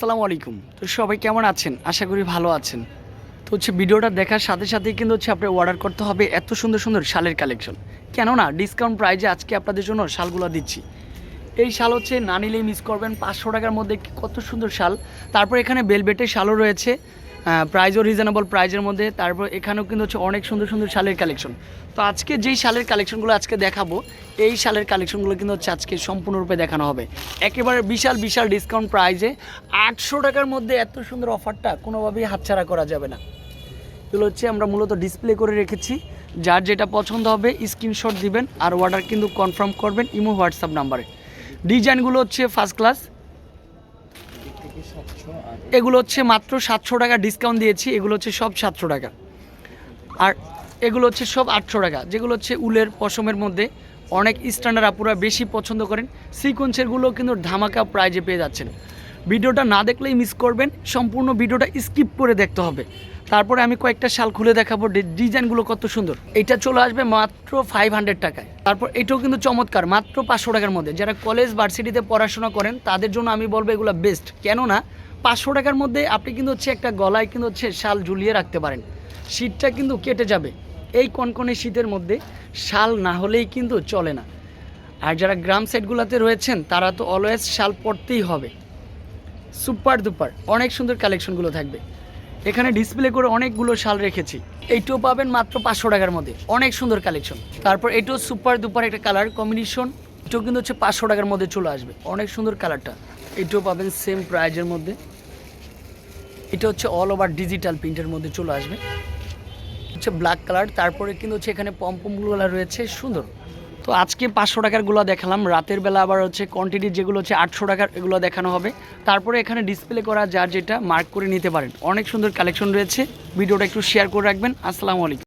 আসসালামু আলাইকুম। তো সবাই কেমন আছেন? আশা করি ভালো আছেন। তো হচ্ছে ভিডিওটা দেখার সাথে সাথেই কিন্তু হচ্ছে আপনি অর্ডার করতে হবে এত সুন্দর সুন্দর শালের কালেকশন কেননা ডিসকাউন্ট প্রাইজে আজকে আপনাদের জন্য শালগুলো দিচ্ছি। এই শাল হচ্ছে না নিলেই মিস করবেন। পাঁচশো টাকার মধ্যে কত সুন্দর শাল। তারপর এখানে বেলবেটের শালও রয়েছে। প্রাইজও রিজনেবল প্রাইজের মধ্যে। তারপর এখানেও কিন্তু হচ্ছে অনেক সুন্দর সুন্দর শালের কালেকশন তো আজকে যেই শালের কালেকশনগুলো আজকে দেখাবো, এই শালের কালেকশনগুলো কিন্তু হচ্ছে আজকে সম্পূর্ণরূপে দেখানো হবে। একেবারে বিশাল বিশাল ডিসকাউন্ট প্রাইজে আটশো টাকার মধ্যে এত সুন্দর অফারটা কোনোভাবেই হাতছাড়া করা যাবে না। এগুলো হচ্ছে আমরা মূলত ডিসপ্লে করে রেখেছি। যার যেটা পছন্দ হবে স্ক্রিনশট দিবেন আর অর্ডার কিন্তু কনফার্ম করবেন ইমো হোয়াটসঅ্যাপ নাম্বারে ডিজাইনগুলো হচ্ছে ফার্স্ট ক্লাস এগুলো হচ্ছে মাত্র সাতশো টাকা ডিসকাউন্ট দিয়েছি, এগুলো হচ্ছে সব সাতশো টাকা। আর এগুলো হচ্ছে সব আটশো টাকা, যেগুলো হচ্ছে উলের পশমের মধ্যে। অনেক স্ট্যান্ডার্ড আপুরা বেশি পছন্দ করেন সিকোয়েন্সেরগুলো কিন্তু ধামাকা প্রাইজে পেয়ে যাচ্ছেন। ভিডিওটা না দেখলেই মিস করবেন, সম্পূর্ণ ভিডিওটা স্কিপ করে দেখতে হবে। তারপরে আমি কয়েকটা শাল খুলে দেখাবো। ডিজাইনগুলো কত সুন্দর। এটা চলে আসবে মাত্র ফাইভ হান্ড্রেড টাকায়। তারপর এটাও কিন্তু চমৎকার, মাত্র পাঁচশো টাকার মধ্যে। যারা কলেজ ভার্সিটিতে পড়াশোনা করেন, তাদের জন্য আমি বলব এগুলো বেস্ট কেননা, পাঁচশো টাকার মধ্যে আপনি কিন্তু হচ্ছে একটা গলায় কিন্তু হচ্ছে শাল ঝুলিয়ে রাখতে পারেন। শীতটা কিন্তু কেটে যাবে। এই কনকনে শীতের মধ্যে শাল না হলেই কিন্তু চলে না। আর যারা গ্রাম সাইডগুলোতে রয়েছেন, তারা তো অলওয়েজ শাল পরতেই হবে। সুপার দুপার অনেক সুন্দর কালেকশনগুলো থাকবে। এখানে ডিসপ্লে করে অনেকগুলো শাল রেখেছি। এইটাও পাবেন মাত্র পাঁচশো টাকার মধ্যে। অনেক সুন্দর কালেকশন তারপর এটাও সুপার দুপার একটা কালার কম্বিনেশন এটাও কিন্তু হচ্ছে পাঁচশো টাকার মধ্যে চলে আসবে। অনেক সুন্দর কালারটা এটাও পাবেন সেম প্রাইজের মধ্যে। এটা হচ্ছে অল ওভার ডিজিটাল প্রিন্টের মধ্যে চলে আসবে। হচ্ছে ব্ল্যাক কালার তারপরে কিন্তু হচ্ছে এখানে পম্পমগুলো রয়েছে। সুন্দর। তো আজকে পাঁচশো টাকারগুলো দেখালাম। রাতের বেলা আবার হচ্ছে কোয়ান্টিটি যেগুলো হচ্ছে আটশো টাকার এগুলো দেখানো হবে। তারপরে এখানে ডিসপ্লে করা যার যেটা মার্ক করে নিতে পারেন। অনেক সুন্দর কালেকশন রয়েছে। ভিডিওটা একটু শেয়ার করে রাখবেন। আসসালামু আলাইকুম।